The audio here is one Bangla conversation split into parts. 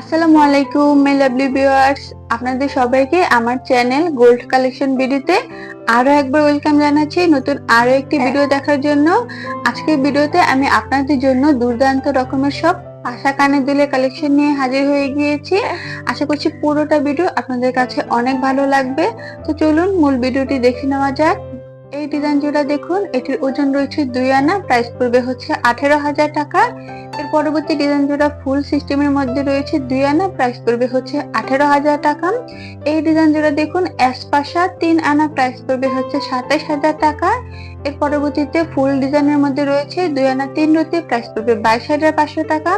আসসালামু আলাইকুম মাই লাভলি ভিউয়ার্স আপনাদের সবাইকে আমার চ্যানেল গোল্ড কালেকশন ভিডিওতে আরও একবার ওয়েলকাম জানাচ্ছি। নতুন আরও একটি ভিডিও দেখার জন্য। আজকের ভিডিওতে আমি আপনাদের জন্য দুর্দান্ত রকমের সব আশা কানে দুলের কালেকশন নিয়ে হাজির হয়ে গিয়েছি। আশা করছি পুরোটা ভিডিও আপনাদের কাছে অনেক ভালো লাগবে। তো চলুন মূল ভিডিওটি দেখে নেওয়া যাক। এই ডিজাইন জোড়া দেখুন এটির ওজন রয়েছে দুই আনা প্রাইস পড়বে হচ্ছে আঠেরো হাজার টাকা। এর পরবর্তী ডিজাইন জোড়া ফুল সিস্টেমের মধ্যে রয়েছে দুই আনা। প্রাইস পড়বে হচ্ছে আঠেরো হাজার টাকা। এই ডিজাইন জোড়া দেখুন অ্যাসপাশা তিন আনা। প্রাইস পড়বে হচ্ছে সাতাশ হাজার টাকা। এর পরবর্তীতে ফুল ডিজাইনের মধ্যে রয়েছে দুই আনা তিন রতি। প্রাইস পড়বে বাইশ হাজার পাঁচশো টাকা।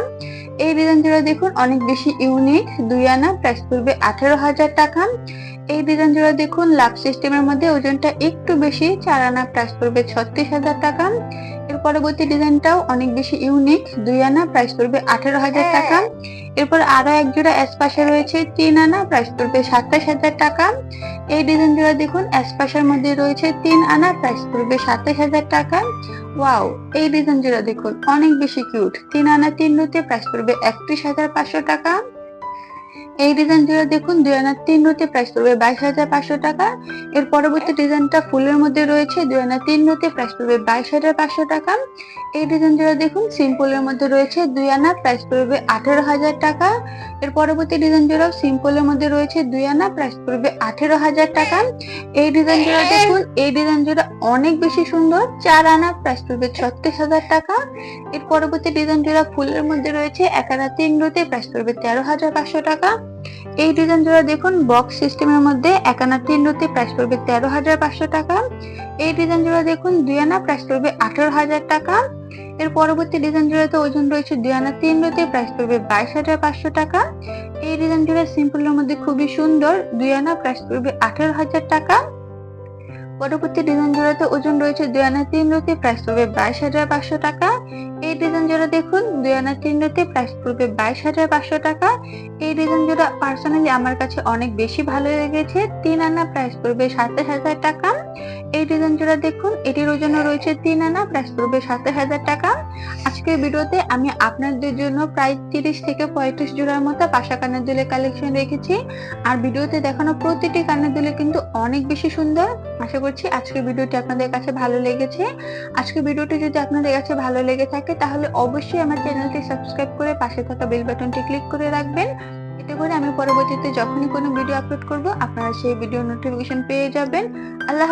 এই ডিজাইন জোড়া দেখুন অনেক বেশি ইউনিক। দুই আনা প্রাইস পড়বে আঠেরো হাজার টাকা। এই ডিজাইন জোড়া দেখুন লাভ সিস্টেমের মধ্যে ওজনটা একটু বেশি চার আনা প্রাইস পড়বে ছত্রিশ হাজার টাকা। এর পরবর্তী ডিজাইনটাও অনেক বেশি ইউনিক। দুই আনা প্রাইস পড়বে আঠেরো হাজার টাকা। এরপর আরও এক জোড়া অ্যাসপাশা রয়েছে তিন আনা প্রাইস পড়বে সাতাশ হাজার টাকা। এই ডিজাইন জোড়া দেখুন অ্যাসপাশার মধ্যে রয়েছে তিন আনা প্রাইস পড়বে সাতাশ হাজার টাকা। ওয়াও এই ডিজাইন জোড়া দেখুন, অনেক বেশি কিউট তিন আনা তিন রুতে প্রাইস পড়বে একত্রিশ হাজার পাঁচশো টাকা। এই ডিজাইন জোড়া দেখুন, দুই আনা তিন রুতে প্রাইস পড়বে বাইশ হাজার পাঁচশো টাকা। এর পরবর্তী ডিজাইনটা ফুলের মধ্যে রয়েছে, দুই আনা তিন রুতে প্রাইস পড়বে বাইশ হাজার পাঁচশো টাকা। এই ডিজাইন জোড়া দেখুন সিম্পলের মধ্যে রয়েছে, দুই আনা প্রাইস পড়বে আঠেরো হাজার টাকা। এর পরবর্তী ডিজাইন জোড়াও সিম্পলের মধ্যে রয়েছে, দুই আনা প্রাইস পড়বে আঠেরো হাজার টাকা। এই ডিজাইন জোড়া দেখুন, এই ডিজাইন জোড়া অনেক বেশি সুন্দর, চার আনা প্রাইস পড়বে ছত্রিশ হাজার টাকা। এর পরবর্তী ডিজাইন জোড়া ফুলের মধ্যে রয়েছে, এক আনা তিন রুতে প্রাইস পড়বে তেরো হাজার পাঁচশো টাকা। এই ডিজাইন জোড়া দেখুন বক্স সিস্টেমের মধ্যে এক আনা তিন রুতে প্রাইস পড়বে তেরো হাজার পাঁচশো টাকা। এই ডিজাইন জোড়া দেখুন দুই আনা প্রাইস পড়বে আঠারো হাজার টাকা। এর পরবর্তী ডিজাইন জোড়াতে ওজন রয়েছে দুই আনা তিন রুতে প্রাইস পড়বে বাইশ হাজার পাঁচশো টাকা। এই ডিজাইন জোড়া সিম্পলের মধ্যে খুবই সুন্দর দুই আনা প্রাইস পড়বে আঠারো হাজার টাকা। পরবর্তী ডিজাইন জোড়াতে ওজন রয়েছে দুই আনা তিন রুতে প্রাইস পড়বে বাইশ হাজার পাঁচশো টাকা। এই ডিজাইন জোড়া দেখুন, দুই আনা তিন রুতে প্রাইস পড়বে বাইশ হাজার পাঁচশো টাকা। এই ডিজাইন জোড়া পার্সোনালি আমার কাছে অনেক বেশি ভালো লেগেছে, তিন আনা প্রাইস পড়বে সাতাশ হাজার টাকা। এই ডিজাইন জোড়া দেখুন, এটির ওজন রয়েছে তিন আনা প্রাইস পড়বে সাতাশ হাজার টাকা। আজকের ভিডিওতে আমি আপনাদের জন্য প্রায় তিরিশ থেকে পঁয়ত্রিশ জোড়ার মতো পাশা কানের দুলের কালেকশন রেখেছি। আর ভিডিওতে দেখানো প্রতিটি কানের দুলে কিন্তু অনেক বেশি সুন্দর। আশা করছি আজকের ভিডিওটি আপনাদের কাছে ভালো লেগেছে। আজকের ভিডিওটি যদি আপনাদের কাছে ভালো লেগে থাকে, তাহলে অবশ্যই আমার চ্যানেলটি সাবস্ক্রাইব করে পাশে থাকা বেল বাটনটি ক্লিক করে রাখবেন। এতে করে আমি পরবর্তীতে যখনই কোনো ভিডিও আপলোড করব, আপনারা সেই ভিডিও নোটিফিকেশন পেয়ে যাবেন। আল্লাহ।